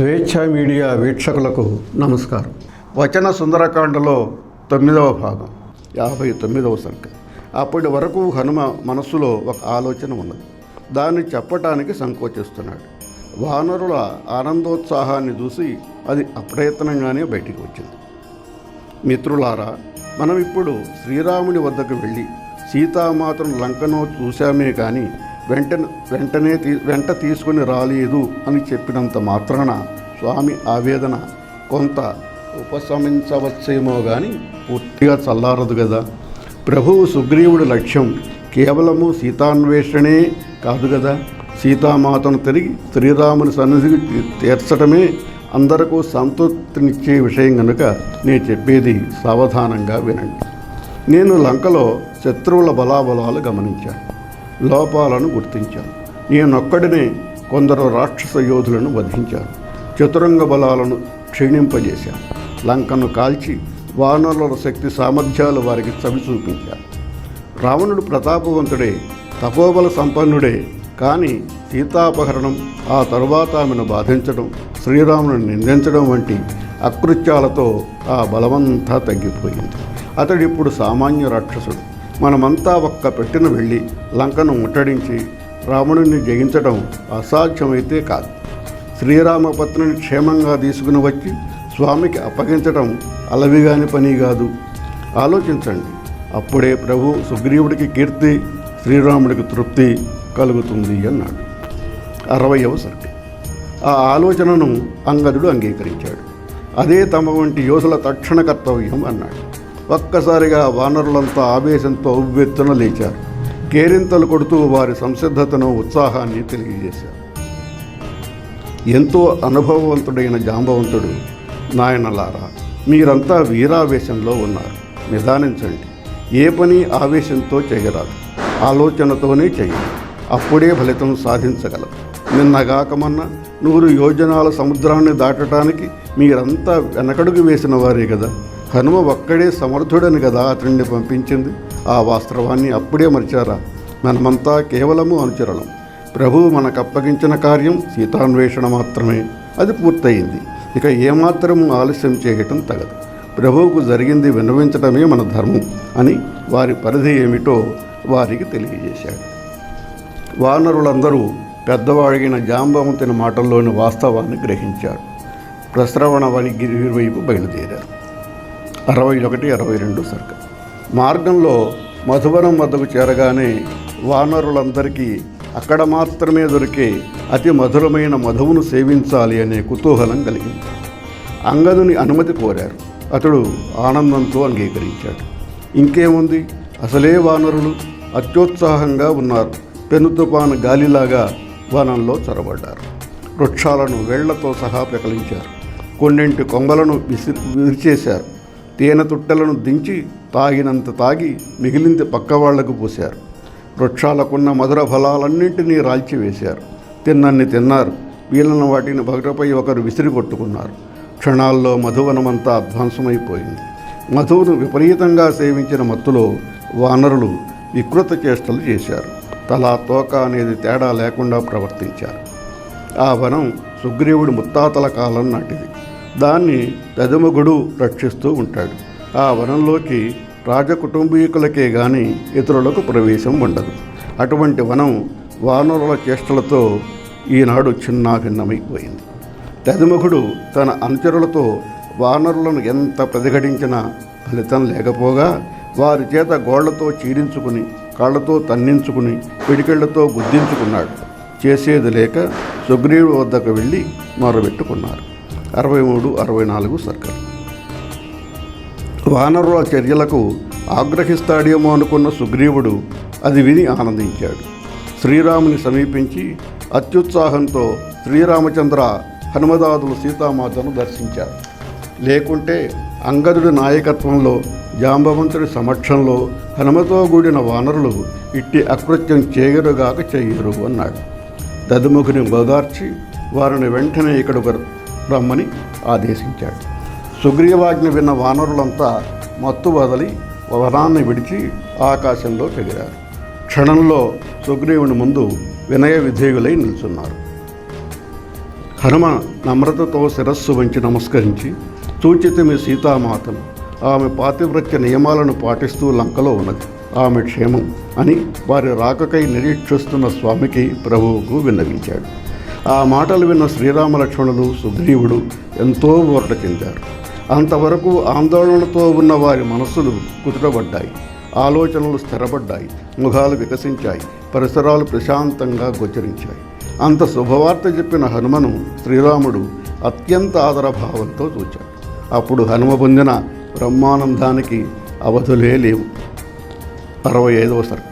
స్వేచ్ఛ మీడియా వీక్షకులకు నమస్కారం. వచన సుందరకాండలో తొమ్మిదవ భాగం యాభై తొమ్మిదవ సంఖ్య. అప్పటి వరకు హనుమ మనస్సులో ఒక ఆలోచన ఉన్నది. దాన్ని చెప్పటానికి సంకోచిస్తున్నాడు. వానరుల ఆనందోత్సాహాన్ని చూసి అది అప్రయత్నంగానే బయటికి వచ్చింది. మిత్రులారా మనం ఇప్పుడు శ్రీరాముని వద్దకు వెళ్ళి సీతామాతను లంకను చూశామే కానీ వెంటనే వెంటనే తీ వెంట తీసుకుని రాలేదు అని చెప్పినంత మాత్రాన స్వామి ఆవేదన కొంత ఉపశమించవచ్చేమో కానీ పూర్తిగా చల్లారదు కదా ప్రభువు సుగ్రీవుడి లక్ష్యం కేవలము సీతాన్వేషణే కాదు కదా సీతామాతను తిరిగి శ్రీరాముని సన్నిధికి తీర్చడమే అందరకు సంతృప్తినిచ్చే విషయం కనుక నేను చెప్పేది సావధానంగా వినండి. నేను లంకలో శత్రువుల బలాబలాలు గమనించాను. లోపాలను గుర్తించాను నేనొక్కడినే కొందరు రాక్షస యోధులను వధించాను చతురంగ బలాలను క్షీణింపజేశాను లంకను కాల్చి వానరుల శక్తి సామర్థ్యాలు వారికి చవి చూపించాను రావణుడు ప్రతాపవంతుడే తపోబల సంపన్నుడే కానీ సీతాపహరణం ఆ తరువాత ఆమెను బాధించడం శ్రీరామును నిందించడం వంటి అకృత్యాలతో ఆ బలమంతా తగ్గిపోయింది. అతడిప్పుడు సామాన్య రాక్షసుడు. మనమంతా ఒక్క పెట్టిన వెళ్ళి లంకను ముట్టడించి రాముడిని జయించడం అసాధ్యమైతే కాదు. శ్రీరామపత్నిని క్షేమంగా తీసుకుని వచ్చి స్వామికి అప్పగించడం అలవిగాని పని కాదు. ఆలోచించండి. అప్పుడే ప్రభు సుగ్రీవుడికి కీర్తి శ్రీరాముడికి తృప్తి కలుగుతుంది అన్నాడు. అరవయవ సర్గ. ఆ ఆలోచనను అంగదుడు అంగీకరించాడు. అదే తమ వంటి యోధుల తక్షణ కర్తవ్యం అన్నాడు. ఒక్కసారిగా వానరులంతా ఆవేశంతో ఉవ్వెత్తున లేచారు. కేరింతలు కొడుతూ వారి సంసిద్ధతను ఉత్సాహాన్ని తెలియజేశారు. ఎంతో అనుభవవంతుడైన జాంబవంతుడు నాయనలారా మీరంతా వీరావేశంలో ఉన్నారు. నిదానించండి. ఏ పని ఆవేశంతో చేయరాదు. ఆలోచనతోనే చేయాలి అప్పుడే ఫలితం సాధించగలరు. నిన్నగాకమన్నా నూరు యోజనాల సముద్రాన్ని దాటడానికి మీరంతా వెనకడుగు వేసిన వారే కదా. హనుమ ఒక్కడే సమర్థుడని కదా అతడిని పంపించింది. ఆ వాస్తవాన్ని అప్పుడే మరిచారా? మనమంతా కేవలము అనుచరణం ప్రభువు మనకు అప్పగించిన కార్యం సీతాన్వేషణ మాత్రమే. అది పూర్తయింది. ఇక ఏమాత్రము ఆలస్యం చేయటం తగదు. ప్రభువుకు జరిగింది వినవించడమే మన ధర్మం అని వారి పరిధి ఏమిటో వారికి తెలియజేశాడు. వానరులందరూ పెద్దవాడిగిన జాంబవంతుని మాటల్లోని వాస్తవాన్ని గ్రహించారు. ప్రస్రవణవని గిరి వైపు బయలుదేరారు. అరవై ఒకటి అరవై రెండు సరుక మార్గంలో మధువనం వద్దకు చేరగానే వానరులందరికీ అక్కడ మాత్రమే దొరికే అతి మధురమైన మధువును సేవించాలి అనే కుతూహలం కలిగింది. అంగదుని అనుమతి కోరారు. అతడు ఆనందంతో అంగీకరించాడు. ఇంకేముంది? అసలే వానరులు అత్యుత్సాహంగా ఉన్నారు. పెను తుపాను గాలిలాగా వనంలో చొరబడ్డారు. వృక్షాలను వేళ్ళతో సహా పెకలించారు. కొన్నింటి కొమ్మలను విసి విరిచేశారు. తేనె తుట్టలను దించి తాగినంత తాగి మిగిలింది పక్క వాళ్ళకు వృక్షాలకున్న మధుర ఫలాలన్నింటినీ రాల్చివేశారు. తిన్నన్ని తిన్నారు. వీళ్ళను వాటిని ఒకరిపై ఒకరు విసిరి కొట్టుకున్నారు. క్షణాల్లో మధువనమంతా అధ్వంసమైపోయింది మధువును విపరీతంగా సేవించిన మత్తులో వానరులు వికృత చేష్టలు చేశారు. తలా తోక అనేది తేడా లేకుండా ప్రవర్తించారు. ఆ వనం సుగ్రీవుడి ముత్తాతల కాలం నాటిది. దాన్ని పెదముగుడు రక్షిస్తూ ఉంటాడు. ఆ వనంలోకి రాజకుటుంబీకులకే గాని ఇతరులకు ప్రవేశం ఉండదు. అటువంటి వనం వానరుల చేష్టలతో ఈనాడు చిన్నాభిన్నమైపోయింది. పెదముఖుడు తన అనుచరులతో వానరులను ఎంత ప్రతిఘటించినా ఫలితం లేకపోగా వారి చేత గోళ్ళతో చీరించుకుని కాళ్ళతో తన్నించుకుని పిడికిళ్ళతో గుద్దించుకున్నాడు. చేసేది లేక సుగ్రీవుడి వద్దకు వెళ్ళి మొరబెట్టుకున్నారు. అరవై మూడు అరవై నాలుగు సర్కల్. వానరుల చర్యలకు ఆగ్రహిస్తాడేమో అనుకున్న సుగ్రీవుడు అది విని ఆనందించాడు. శ్రీరాముని సమీపించి అత్యుత్సాహంతో శ్రీరామచంద్ర హనుమదాదులు సీతామాతను దర్శించారు లేకుంటే అంగదుడి నాయకత్వంలో జాంబవంతుడి సమక్షంలో హనుమతో కూడిన వానరులు ఇట్టి అకృత్యం చేయరుగాక చెయ్యరు అన్నాడు. దదుముఖుని బదార్చి వారిని వెంటనే ఇక్కడకు రమ్మని ఆదేశించాడు. సుగ్రీవాజ్ఞ విన్న వానరులంతా మత్తు వదలి వనాన్ని విడిచి ఆకాశంలో ఎగిరారు. క్షణంలో సుగ్రీవుని ముందు వినయ విధేయులై నిల్చున్నారు. హనుమ నమ్రతతో శిరస్సు వంచి నమస్కరించి సూచితమి సీతామాతను. ఆమె పాతివ్రత్య నియమాలను పాటిస్తూ లంకలో ఉన్నది. ఆమె క్షేమం అని వారి రాకకై నిరీక్షిస్తున్న స్వామికి ప్రభువుకు విన్నవించాడు. ఆ మాటలు విన్న శ్రీరామ లక్ష్మణులు సుగ్రీవుడు ఎంతో ఊరట చెందారు. అంతవరకు ఆందోళనతో ఉన్న వారి మనస్సులు కుదుటబడ్డాయి. ఆలోచనలు స్థిరపడ్డాయి. ముఖాలు వికసించాయి. పరిసరాలు ప్రశాంతంగా గోచరించాయి. అంత శుభవార్త చెప్పిన హనుమను శ్రీరాముడు అత్యంత ఆదరభావంతో చూచాడు. అప్పుడు హనుమ పొందిన బ్రహ్మానందానికి అవధులే లేవు. అరవై ఐదవ సర్క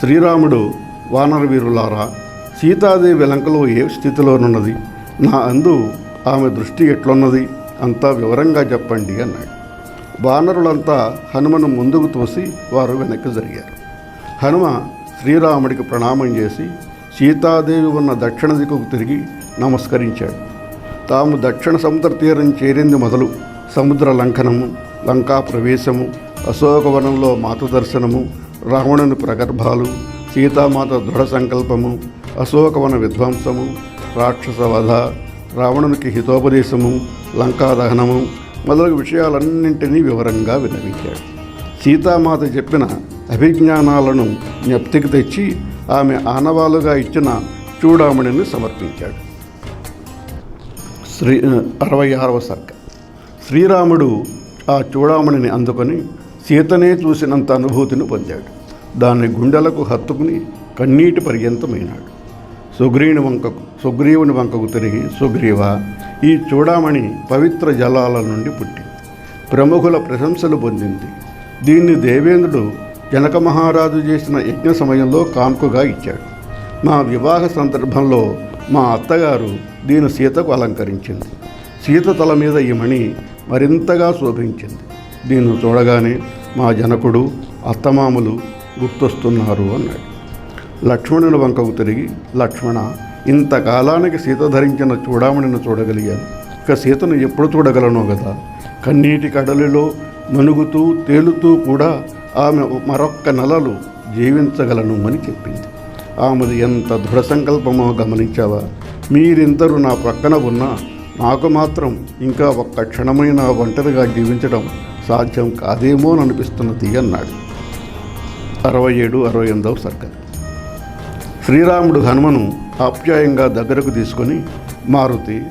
శ్రీరాముడు వానరవీరులారా సీతాదేవి లంకలో ఏ స్థితిలోనున్నది? నా అందు ఆమె దృష్టి ఎట్లున్నది? అంతా వివరంగా చెప్పండి అన్నాడు. వానరులంతా హనుమను ముందుకు తోసి వారు వెనక్కి జరిగారు. హనుమ శ్రీరాముడికి ప్రణామం చేసి సీతాదేవి ఉన్న దక్షిణ దిక్కుకు తిరిగి నమస్కరించాడు. తాము దక్షిణ సముద్ర తీరం చేరింది మొదలు సముద్ర లంఘనము లంకా ప్రవేశము అశోకవనంలో మాత దర్శనము రావణుని ప్రగర్భాలు సీతామాత దృఢ సంకల్పము అశోకవన విధ్వంసము రాక్షస వధ రావణునికి హితోపదేశము లంకా దహనము మొదలగు విషయాలన్నింటినీ వివరంగా విన్నవించాడు. సీతామాత చెప్పిన అభిజ్ఞానాలను జ్ఞప్తికి తెచ్చి ఆమె ఆనవాలుగా ఇచ్చిన చూడామణిని సమర్పించాడు. శ్రీ అరవై ఆరవ సర్గ. శ్రీరాముడు ఆ చూడామణిని అందుకొని సీతనే చూసినంత అనుభూతిని పొందాడు. దాన్ని గుండెలకు హత్తుకుని కన్నీటి పర్యంతమైనాడు. సుగ్రీవుని వంకకు సుగ్రీవుని వంకకు తిరిగి సుగ్రీవ ఈ చూడామణి పవిత్ర జలాల నుండి పుట్టింది ప్రముఖుల ప్రశంసలు పొందింది. దీన్ని దేవేంద్రుడు జనక మహారాజు చేసిన యజ్ఞ సమయంలో కాంకుగా ఇచ్చాడు. మా వివాహ సందర్భంలో మా అత్తగారు దీని సీతకు అలంకరించింది. సీత తల మీద ఈ మణి మరింతగా శోభించింది. దీన్ని చూడగానే మా జనకుడు అత్తమామలు గుర్తొస్తున్నారు అన్నాడు. లక్ష్మణుని వంకకు తిరిగి లక్ష్మణ ఇంతకాలానికి సీత ధరించిన చూడామణిని చూడగలిగాను. ఇక సీతను ఎప్పుడు చూడగలను కదా కన్నీటి కడలిలో మనుగుతూ తేలుతూ కూడా ఆమె మరొక్క నెలలు జీవించగలను అని చెప్పింది. ఆమెది ఎంత దృఢ సంకల్పమో గమనించావా? మీరిందరూ నా ప్రక్కన ఉన్నా నాకు మాత్రం ఇంకా ఒక్క క్షణమైన ఒంటరిగా జీవించడం సాధ్యం కాదేమో అనిపిస్తున్నది అన్నాడు. అరవై ఏడు అరవై ఎనిమిదవ సర్గం శ్రీరాముడు హనుమను ఆప్యాయంగా దగ్గరకు తీసుకొని మారుతి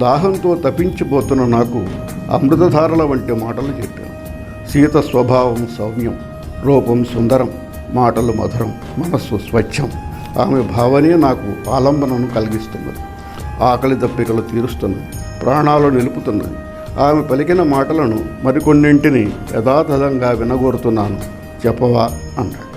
దాహంతో తప్పించిపోతున్న నాకు అమృతధారల వంటి మాటలు చెప్పాను సీత స్వభావం సౌమ్యం రూపం సుందరం మాటలు మధురం మనస్సు స్వచ్ఛం. ఆమె భావనే నాకు ఆలంబనను కలిగిస్తున్నది. ఆకలి దప్పికలు తీరుస్తున్నది ప్రాణాలు నిలుపుతున్నది. ఆమె పలికిన మాటలను మరికొన్నింటిని యథాతథంగా వినగోరుతున్నాను. చెప్పవా అన్నాడు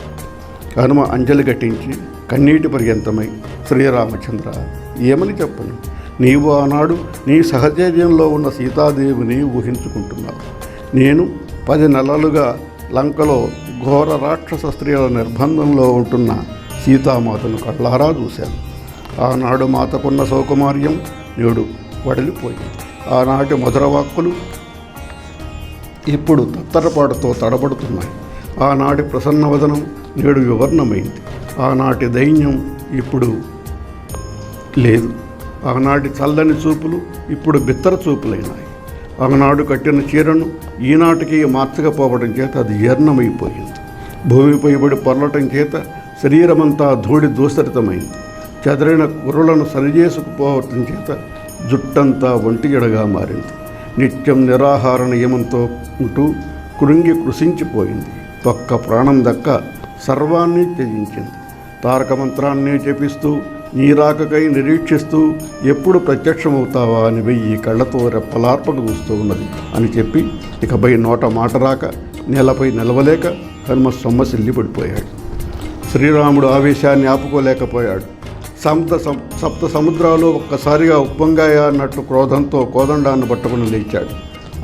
హనుమ అంజలి ఘటించి కన్నీటి పర్యంతమై శ్రీరామచంద్ర ఏమని చెప్పను? నీవు ఆనాడు నీ సహచర్యంలో ఉన్న సీతాదేవిని ఊహించుకుంటున్నావు. నేను పది నెలలుగా లంకలో ఘోర రాక్షస స్త్రీల నిర్బంధంలో ఉంటున్న సీతామాతను కళ్ళారా చూశాను. ఆనాడు మాతకున్న సౌకుమార్యం నేడు వడిలిపోయింది. ఆనాటి మధుర వాక్కులు ఇప్పుడు తత్తరపాటుతో తడబడుతున్నాయి. ఆనాటి ప్రసన్నవదనం నేడు వివర్ణమైంది. ఆనాటి దైన్యం ఇప్పుడు లేదు. ఆనాటి చల్లని చూపులు ఇప్పుడు బిత్తర చూపులైనాయి. ఆనాడు కట్టిన చీరను ఈనాటికి మార్చకపోవడం చేత అది జీర్ణమైపోయింది. భూమిపై పడి పొరలటం చేత శరీరమంతా ధూళి దూసరితమైంది చెదరైన కుర్రలను సరిచేసుకుపోవటం చేత జుట్టంతా ఒంటిగడగా మారింది. నిత్యం నిరాహార నియమంతో ఉంటూ కృంగి కృషించిపోయింది. ఒక్క ప్రాణం దక్క సర్వాన్ని త్యజించింది తారక మంత్రాన్ని జపిస్తూ నీరాకకై నిరీక్షిస్తూ ఎప్పుడు ప్రత్యక్షమవుతావా అని వెయ్యి కళ్ళతో రెప్పలార్పక చూస్తూ ఉన్నది అని చెప్పి ఇకపై నోట మాట రాక నేలపై నిలవలేక హనుమ సొమ్మసిల్లి పడిపోయాడు. శ్రీరాముడు ఆవేశాన్ని ఆపుకోలేకపోయాడు. సప్త సప్త సముద్రాలు ఒక్కసారిగా ఉప్పొంగాయా అన్నట్టు క్రోధంతో కోదండాన్ని పట్టుకుని లేచాడు.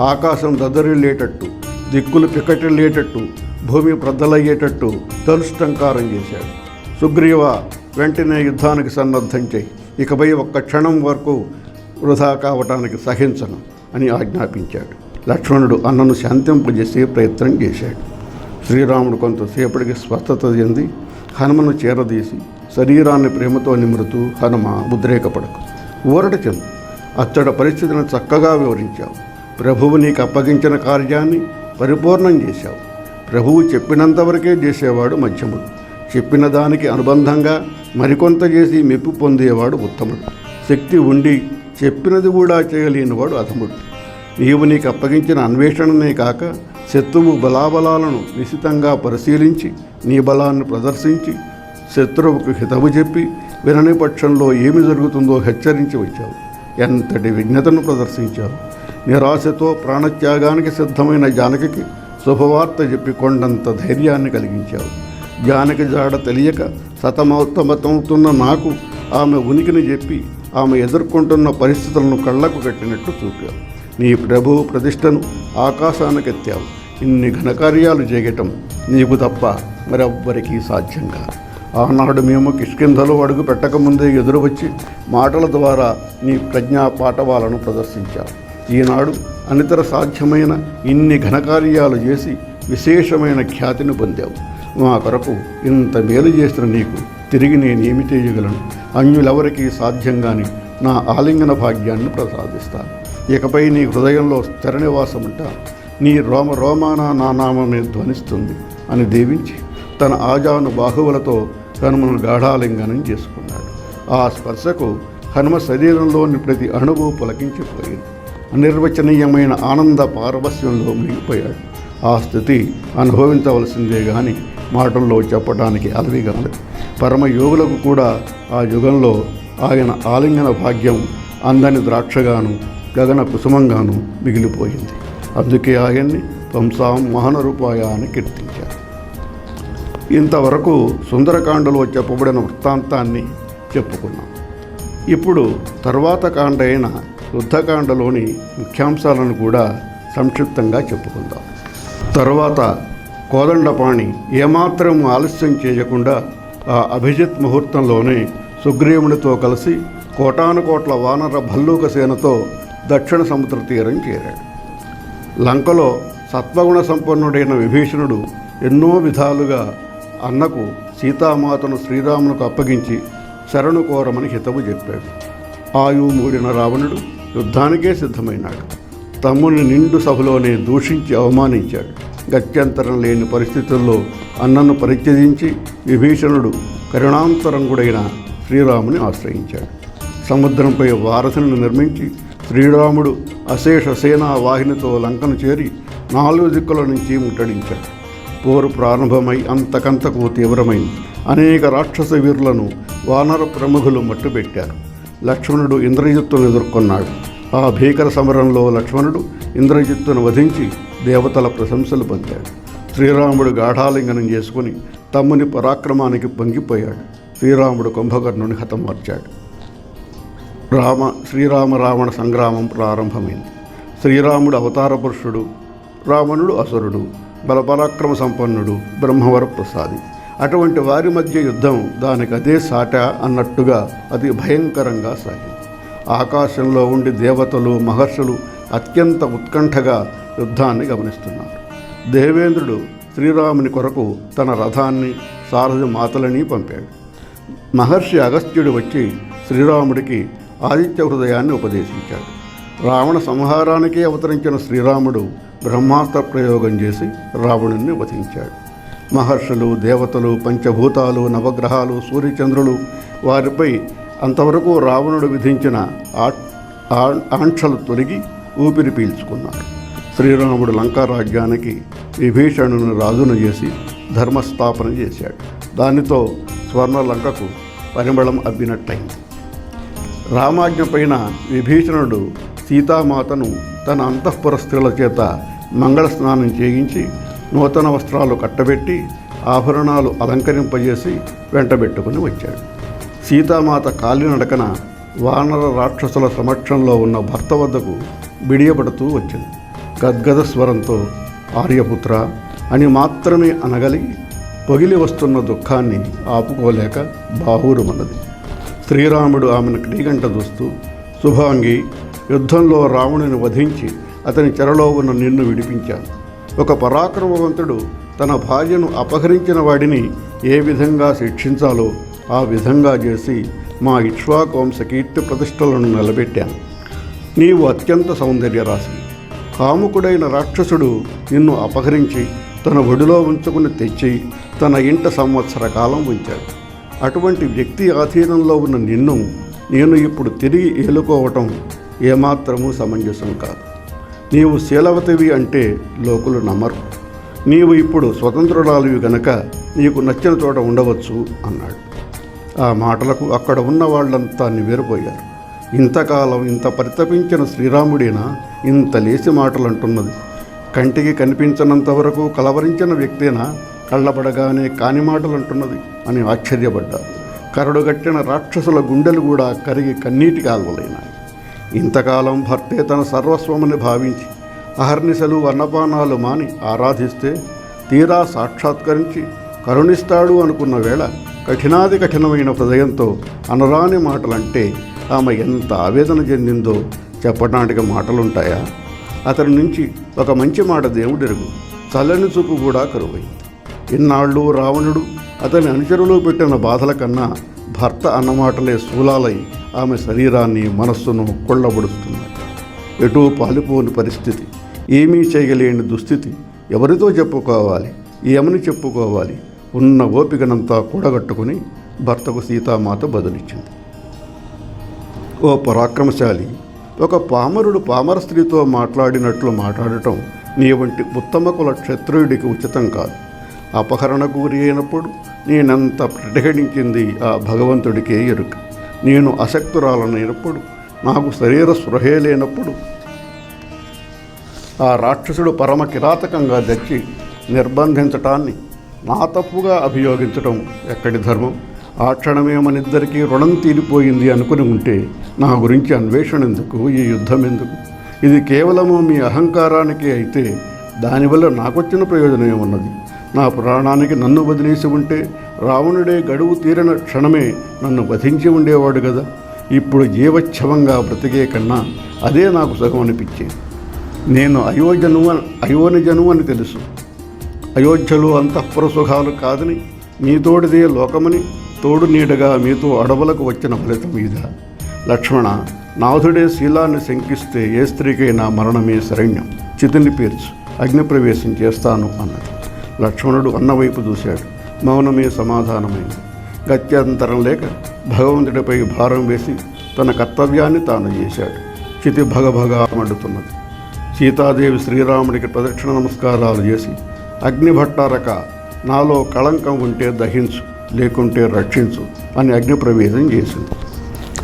ఆకాశం దద్దరిల్లేటట్టు దిక్కులు పికటిల్లేటట్టు భూమి ప్రద్దలయ్యేటట్టు ధనుష్టంకారం చేశాడు. సుగ్రీవ వెంటనే యుద్ధానికి సన్నద్ధం చేయి. ఇకపై ఒక్క క్షణం వరకు వృధా కావటానికి సహించను అని ఆజ్ఞాపించాడు. లక్ష్మణుడు అన్నను శాంతింపజేసే ప్రయత్నం చేశాడు. శ్రీరాముడు కొంతసేపటికి స్వస్థత చెంది హనుమను చేరదీసి శరీరాన్ని ప్రేమతో నిమురుతూ హనుమ ఉద్రేకపడకు. ఊరట చెందు. అచ్చడ పరిస్థితిని చక్కగా వివరించావు. ప్రభువు నీకు అప్పగించిన కార్యాన్ని పరిపూర్ణం చేశావు. ప్రభువు చెప్పినంతవరకే చేసేవాడు మధ్యముడు. చెప్పిన దానికి అనుబంధంగా మరికొంత చేసి మెప్పు పొందేవాడు ఉత్తముడు. శక్తి ఉండి చెప్పినది కూడా చేయలేనివాడు అధముడు. నీవు నీకు అప్పగించిన అన్వేషణనే కాక శత్రువు బలాబలాలను నిశితంగా పరిశీలించి నీ బలాన్ని ప్రదర్శించి శత్రువుకు హితవు చెప్పి వినని పక్షంలో ఏమి జరుగుతుందో హెచ్చరించి వచ్చావు. ఎంతటి విజ్ఞతను ప్రదర్శించావు. నిరాశతో ప్రాణత్యాగానికి సిద్ధమైన జానకి శుభవార్త చెప్పి కొండంత ధైర్యాన్ని కలిగించావు. జానకి జాడ తెలియక సతమౌతమతమవుతున్న నాకు ఆమె ఉనికిని చెప్పి ఆమె ఎదుర్కొంటున్న పరిస్థితులను కళ్ళకు కట్టినట్టు చూపావు. నీ ప్రభు ప్రతిష్టను ఆకాశానికెత్తావు. ఇన్ని ఘనకార్యాలు చేయటం నీకు తప్ప మరెవ్వరికీ సాధ్యం కాదు. ఆనాడు మేము కిష్కింధలో అడుగు పెట్టకముందే ఎదురు వచ్చి మాటల ద్వారా నీ ప్రజ్ఞా పాఠవాలను ప్రదర్శించావు ఈనాడు అనితర సాధ్యమైన ఇన్ని ఘనకార్యాలు చేసి విశేషమైన ఖ్యాతిని పొందావు. మా కొరకు ఇంత మేలు చేసిన నీకు తిరిగి నేనేమి చేయగలను? అన్యులెవరికీ సాధ్యంగాని నా ఆలింగన భాగ్యాన్ని ప్రసాదిస్తాను ఇకపై నీ హృదయంలో స్థిర నీ రోమ రోమాన నా నామమే ధ్వనిస్తుంది అని దీవించి తన ఆజాను బాహువులతో హనుమను గాఢాలింగనం చేసుకున్నాడు. ఆ స్పర్శకు హనుమ శరీరంలోని ప్రతి అణువు పులకించిపోయింది. అనిర్వచనీయమైన ఆనంద పారవస్యంలో మునిగిపోయాడు. ఆ స్థితి అనుభవించవలసిందే కానీ మాటల్లో చెప్పడానికి అలవిగాలేదు పరమయోగులకు కూడా ఆ యుగంలో ఆయన ఆలింగన భాగ్యం అందని ద్రాక్షగాను గగన కుసుమంగాను మిగిలిపోయింది. అందుకే ఆయన్ని ధ్వంసాం మహనరూపాయ అని కీర్తించారు. ఇంతవరకు సుందరకాండలో చెప్పబడిన వృత్తాంతాన్ని చెప్పుకున్నాం. ఇప్పుడు తర్వాత కాండ అయిన యుద్ధకాండలోని ముఖ్యాంశాలను కూడా సంక్షిప్తంగా చెప్పుకుందాం. తర్వాత కోదండపాణి ఏమాత్రం ఆలస్యం చేయకుండా ఆ అభిజిత్ ముహూర్తంలోనే సుగ్రీవునితో కలిసి కోటానుకోట్ల వానర భల్లూక సేనతో దక్షిణ సముద్ర తీరం చేరాడు. లంకలో సత్వగుణ సంపన్నుడైన విభీషణుడు ఎన్నో విధాలుగా అన్నకు సీతామాతను శ్రీరామునకు అప్పగించి శరణు కోరమని హితవు చెప్పాడు. ఆయు మూడిన రావణుడు యుద్ధానికే సిద్ధమైనాడు. తమ్ముని నిండు సభలోనే దూషించి అవమానించాడు. గత్యంతరం లేని పరిస్థితుల్లో అన్నను పరిత్యజించి విభీషణుడు కరుణాంతరంగుడైన శ్రీరాముని ఆశ్రయించాడు. సముద్రంపై వారసులను నిర్మించి శ్రీరాముడు అశేష సేనా వాహినితో లంకను చేరి నాలుగు దిక్కుల నుంచి ముట్టడించాడు. పోరు ప్రారంభమై అంతకంతకు తీవ్రమైంది. అనేక రాక్షస వీరులను వానర ప్రముఖులు మట్టుబెట్టారు. లక్ష్మణుడు ఇంద్రజిత్తును ఎదుర్కొన్నాడు. ఆ భీకర సమరంలో లక్ష్మణుడు ఇంద్రజిత్తును వధించి దేవతల ప్రశంసలు పొందాడు. శ్రీరాముడు గాఢాలింగనం చేసుకుని తమ్ముని పరాక్రమానికి పొంగిపోయాడు. శ్రీరాముడు కుంభకర్ణుని హతమార్చాడు రామ శ్రీరామ రావణ సంగ్రామం ప్రారంభమైంది. శ్రీరాముడు అవతార పురుషుడు రావణుడు అసురుడు బలపరాక్రమ సంపన్నుడు బ్రహ్మవర ప్రసాది అటువంటి వారి మధ్య యుద్ధం దానికి అదే సాట అన్నట్టుగా అది భయంకరంగా సాగింది. ఆకాశంలో ఉండి దేవతలు మహర్షులు అత్యంత ఉత్కంఠగా యుద్ధాన్ని గమనిస్తున్నారు. దేవేంద్రుడు శ్రీరాముని కొరకు తన రథాన్ని సారథి మాతలని పంపాడు. మహర్షి అగస్త్యుడు వచ్చి శ్రీరాముడికి ఆదిత్య హృదయాన్ని ఉపదేశించాడు. రావణ సంహారానికే అవతరించిన శ్రీరాముడు బ్రహ్మాస్త్ర ప్రయోగం చేసి రావణుణ్ణి వధించాడు. మహర్షులు దేవతలు పంచభూతాలు నవగ్రహాలు సూర్యచంద్రులు వారిపై అంతవరకు రావణుడు విధించిన ఆ- ఆంక్షలు తొలగి ఊపిరి పీల్చుకున్నారు. శ్రీరాముడు లంకా రాజ్యానికి విభీషణుని రాజును చేసి ధర్మస్థాపన చేశాడు. దానితో స్వర్ణ లంకకు పరిమళం అబ్బినట్టయింది రామాజ్ఞ పైన విభీషణుడు సీతామాతను తన అంతఃపుర స్త్రీల చేత మంగళ స్నానం చేయించి నూతన వస్త్రాలు కట్టబెట్టి ఆభరణాలు అలంకరింపజేసి వెంటబెట్టుకుని వచ్చాడు. సీతామాత కాలినడకన వానర రాక్షసుల సమక్షంలో ఉన్న భర్త వద్దకు బిడియపడుతూ వచ్చింది. గద్గద స్వరంతో ఆర్యపుత్ర అని మాత్రమే అనగలిగి పొగిలి వస్తున్న దుఃఖాన్ని ఆపుకోలేక బాహూరుమన్నది శ్రీరాముడు ఆమెను క్రీగంట చూస్తూ శుభాంగి యుద్ధంలో రావణుని వధించి అతని చెరలో ఉన్న నిన్ను విడిపించాను. ఒక పరాక్రమవంతుడు తన భార్యను అపహరించిన వాడిని ఏ విధంగా శిక్షించాలో ఆ విధంగా చేసి మా ఇక్ష్వాకువంశ కీర్తి ప్రతిష్టలను నిలబెట్టాను. నీవు అత్యంత సౌందర్యరాశి. కాముకుడైన రాక్షసుడు నిన్ను అపహరించి తన ఒడిలో ఉంచుకుని తెచ్చి తన ఇంట సంవత్సర కాలం ఉంచాడు. అటువంటి వ్యక్తి ఆధీనంలో ఉన్న నిన్ను నేను ఇప్పుడు తిరిగి ఏలుకోవటం ఏమాత్రమూ సమంజసం కాదు. నీవు శీలవతివి అంటే లోకులు నమ్మరు. నీవు ఇప్పుడు స్వతంత్రురాలివి గనక నీకు నచ్చిన చోట ఉండవచ్చు అన్నాడు. ఆ మాటలకు అక్కడ ఉన్న వాళ్ళంతా నివేరిపోయారు ఇంతకాలం ఇంత పరితపించిన శ్రీరాముడేనా ఇంత లేసి మాటలు అంటున్నది కంటికి కనిపించనంత వరకు కలవరించిన వ్యక్తేనా? కళ్ళబడగానే కాని మాటలు అంటున్నది అని ఆశ్చర్యపడ్డారు. కరడుగట్టిన రాక్షసుల గుండెలు కూడా కరిగి కన్నీటి కాల్వలైనాయి. ఇంతకాలం భర్తే తన సర్వస్వమని భావించి అహర్నిశలు అన్నపానాలు మాని ఆరాధిస్తే తీరా సాక్షాత్కరించి కరుణిస్తాడు అనుకున్న వేళ కఠినాది కఠినమైన హృదయంతో అనరాని మాటలంటే ఆమె ఎంత ఆవేదన చెందిందో చెప్పడానికి మాటలుంటాయా? అతని నుంచి ఒక మంచి మాట దేవుడెరుగు. చల్లని చూపు కూడా కరువైంది ఇన్నాళ్ళు రావణుడు అతని అనుచరులు పెట్టిన బాధల కన్నా భర్త అన్నమాటలే శూలాలై ఆమె శరీరాన్ని మనస్సును కొల్లబడుస్తున్నాయి ఎటూ పాలిపోని పరిస్థితి. ఏమీ చేయలేని దుస్థితి. ఎవరితో చెప్పుకోవాలి? ఏమని చెప్పుకోవాలి? ఉన్న ఓపికనంతా కూడగట్టుకుని భర్తకు సీతామాత బదులిచ్చింది. ఓ పరాక్రమశాలి. ఒక పామరుడు పామర స్త్రీతో మాట్లాడినట్లు మాట్లాడటం నీ వంటి ఉత్తమ కుల క్షత్రియుడికి ఉచితం కాదు. అపహరణ గురి అయినప్పుడు నేనంత ప్రతిఘటించింది ఆ భగవంతుడికే ఎరుక. నేను అశక్తురాలనైనప్పుడు నాకు శరీర స్పృహే లేనప్పుడు ఆ రాక్షసుడు పరమ కిరాతకంగా తెచ్చి నిర్బంధించటాన్ని నా తప్పుగా అభియోగించటం ఎక్కడి ధర్మం? ఆ క్షణమే మనిద్దరికీ రుణం తీరిపోయింది అనుకుని ఉంటే నా గురించి అన్వేషణ ఎందుకు ఈ యుద్ధం ఎందుకు ఇది కేవలము మీ అహంకారానికి అయితే దానివల్ల నాకొచ్చిన ప్రయోజనం ఏమున్నది నా ప్రాణానికి నన్ను వదిలేసి ఉంటే రావణుడే గడువు తీరిన క్షణమే నన్ను వధించి ఉండేవాడు కదా. ఇప్పుడు జీవచ్ఛవంగా బ్రతికే కన్నా అదే నాకు సుఖం అనిపించేది. నేను అయోజను అయోనిజను అని తెలుసు. అయోధ్యలో అంతఃపుర సుఖాలు కాదని మీతోడిదే లోకమని తోడు నీడగా మీతో అడవులకు వచ్చిన ఫలితం ఇదా. లక్ష్మణ నాథుడే శీలాన్ని శంకిస్తే ఏ స్త్రీకైనా మరణమే శరణ్యం. చితిని పీర్చు. అగ్నిప్రవేశం చేస్తాను అన్నది. లక్ష్మణుడు అన్నవైపు చూశాడు. మౌనమే సమాధానమైంది గత్యంతరం లేక భగవంతుడిపై భారం వేసి తన కర్తవ్యాన్ని తాను చేశాడు. చితి భగభగ మండుతున్నది. సీతాదేవి శ్రీరాముడికి ప్రదక్షిణ నమస్కారాలు చేసి అగ్నిభట్టారక నాలో కళంకం ఉంటే దహించు లేకుంటే రక్షించు అని అగ్నిప్రవేశం చేసింది.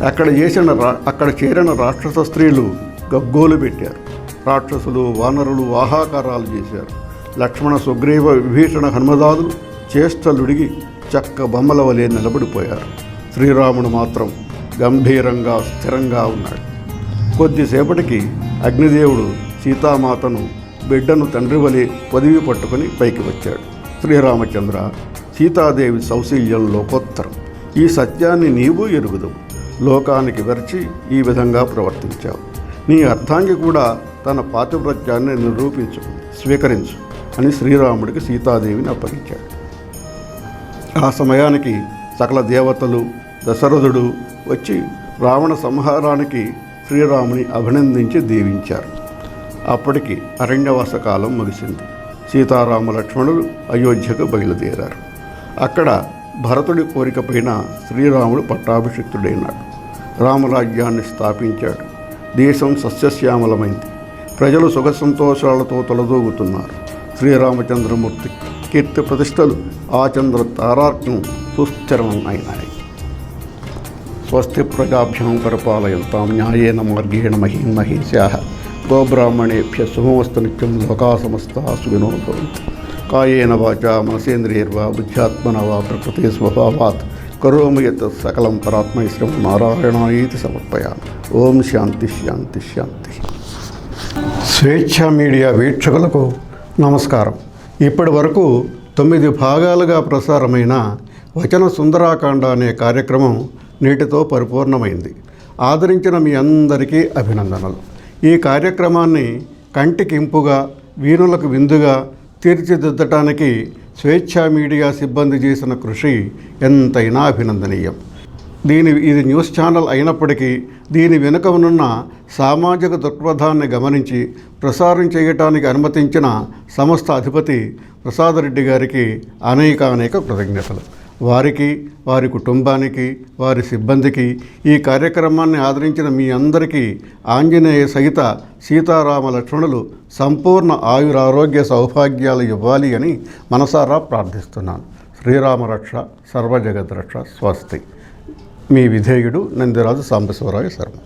అక్కడ చేసిన రా అక్కడ చేరిన రాక్షస స్త్రీలు గగ్గోలు పెట్టారు. రాక్షసులు వానరులు ఆహాకారాలు చేశారు. లక్ష్మణ సుగ్రీవ విభీషణ హనుమదాదులు చేష్టలుడిగి చక్క బొమ్మల వలె నిలబడిపోయారు. శ్రీరాముడు మాత్రం గంభీరంగా స్థిరంగా ఉన్నాడు. కొద్దిసేపటికి అగ్నిదేవుడు సీతామాతను బిడ్డను తండ్రి వలె పదివి పట్టుకుని పైకి వచ్చాడు. శ్రీరామచంద్ర సీతాదేవి సౌశీల్యం లోకోత్తరం ఈ సత్యాన్ని నీవు ఎరుగుదు లోకానికి వెరచి ఈ విధంగా ప్రవర్తించావు. నీ అర్థాంగి కూడా తన పాతివ్రత్యాన్ని నిరూపించు స్వీకరించు. అని శ్రీరాముడికి సీతాదేవిని అప్పగించాడు. ఆ సమయానికి సకల దేవతలు దశరథుడు వచ్చి రావణ సంహారానికి శ్రీరాముని అభినందించి దీవించారు. అప్పటికి అరణ్యవాస కాలం ముగిసింది. సీతారామ లక్ష్మణులు అయోధ్యకు బయలుదేరారు. అక్కడ భరతుడి కోరిక పైన శ్రీరాముడు పట్టాభిషిక్తుడైనాడు. రామరాజ్యాన్ని స్థాపించాడు. దేశం సస్యశ్యామలమైంది. ప్రజలు సుఖ సంతోషాలతో తొలదూగుతున్నారు. శ్రీరామచంద్రమూర్తి కీర్తి ప్రతిష్టలు ఆచంద్ర తారార్కం సుస్థిరం స్వస్తి ప్రజాభ్యాం పరిపాలయంతాం న్యాయేన మార్గేణ మహీం మహేశా గోబ్రాహ్మణేభ్య శుభమస్తు నిత్యం లోకా సమస్త సుఖినో భవంతు కాయేన వాచ మనసేంద్రియర్వా బుద్ధ్యాత్మన వా ప్రకృతి స్వభావాత్. కరోమి యత్ సకలం పరాత్మైశ్రం నారాయణాయితి సమర్పయామి. ఓం శాంతి శాంతి శాంతి. స్వేచ్ఛ మీడియా వీక్షకులకు నమస్కారం. ఇప్పటి వరకు తొమ్మిది భాగాలుగా ప్రసారమైన వచన సుందరాకాండ అనే కార్యక్రమం నేటితో పరిపూర్ణమైంది. ఆదరించిన మీ అందరికీ అభినందనలు. ఈ కార్యక్రమాన్ని కంటికింపుగా వీణులకు విందుగా తీర్చిదిద్దటానికి స్వేచ్ఛా మీడియా సిబ్బంది చేసిన కృషి ఎంతైనా అభినందనీయం. దీని ఇది న్యూస్ ఛానల్ అయినప్పటికీ దీని వెనుక ఉన్న సామాజిక దృక్పథాన్ని గమనించి ప్రసారం చేయటానికి అనుమతించిన సంస్థ అధిపతి ప్రసాదరెడ్డి గారికి అనేక అనేక కృతజ్ఞతలు. వారికి వారి కుటుంబానికి వారి సిబ్బందికి ఈ కార్యక్రమాన్ని ఆదరించిన మీ అందరికీ ఆంజనేయ సహిత సీతారామ లక్ష్మణులు సంపూర్ణ ఆయురారోగ్య సౌభాగ్యాలు ఇవ్వాలి అని మనసారా ప్రార్థిస్తున్నాను. శ్రీరామరక్ష సర్వజగద్రక్ష స్వస్తి. మీ విధేయుడు నందిరాజు సాంబశివరావు శర్మ.